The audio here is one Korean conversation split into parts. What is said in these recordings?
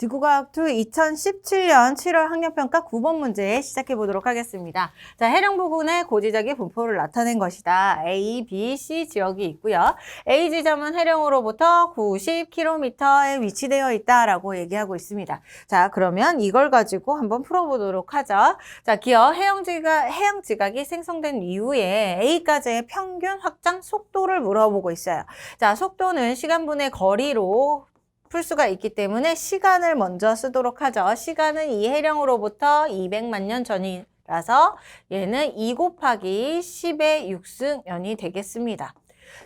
지구과학2 2017년 7월 학력평가 9번 문제 시작해 보도록 하겠습니다. 자, 해령 부근의 고지적인 분포를 나타낸 것이다. A, B, C 지역이 있고요. A 지점은 해령으로부터 90km에 위치되어 있다라고 얘기하고 있습니다. 자, 그러면 이걸 가지고 한번 풀어보도록 하죠. 자, 기어 해영지각, 해영지각이 생성된 이후에 A까지의 평균 확장 속도를 물어보고 있어요. 자, 속도는 시간분의 거리로 풀 수가 있기 때문에 시간을 먼저 쓰도록 하죠. 시간은 이 해령으로부터 200만 년 전이라서 얘는 2 곱하기 10의 6승연이 되겠습니다.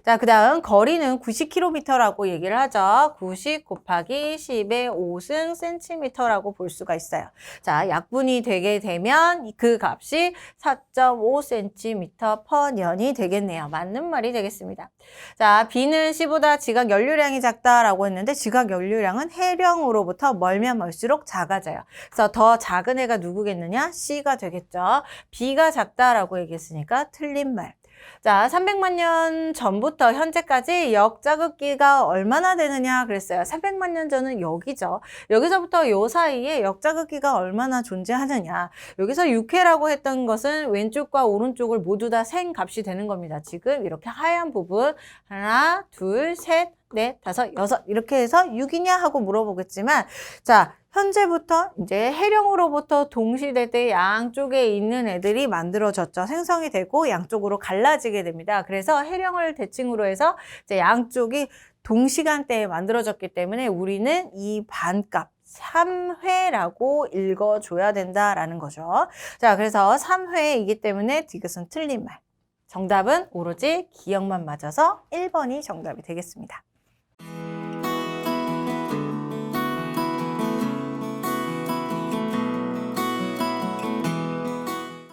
자, 그 다음 거리는 90km라고 얘기를 하죠. 90 곱하기 10의 5승 센티미터라고 볼 수가 있어요. 자, 약분이 되게 되면 그 값이 4.5cm per 년이 되겠네요. 맞는 말이 되겠습니다. 자, B는 C보다 지각 연료량이 작다라고 했는데 지각 연료량은 해령으로부터 멀면 멀수록 작아져요. 그래서 더 작은 애가 누구겠느냐? C가 되겠죠. B가 작다라고 얘기했으니까 틀린 말. 자, 300만 년 전부터 현재까지 역자극기가 얼마나 되느냐 그랬어요. 300만 년 전은 여기죠. 여기서부터 요 사이에 역자극기가 얼마나 존재하느냐. 여기서 6회라고 했던 것은 왼쪽과 오른쪽을 모두 다 생 값이 되는 겁니다. 지금 이렇게 하얀 부분 하나, 둘, 셋, 넷, 다섯, 여섯 이렇게 해서 6이냐 하고 물어보겠지만 자, 현재부터 이제 해령으로부터 동시대대 양쪽에 있는 애들이 만들어졌죠. 생성이 되고 양쪽으로 갈라지게 됩니다. 그래서 해령을 대칭으로 해서 이제 양쪽이 동시간대에 만들어졌기 때문에 우리는 이 반값 3회라고 읽어줘야 된다라는 거죠. 자, 그래서 3회이기 때문에 이것은 틀린 말. 정답은 오로지 기억만 맞아서 1번이 정답이 되겠습니다.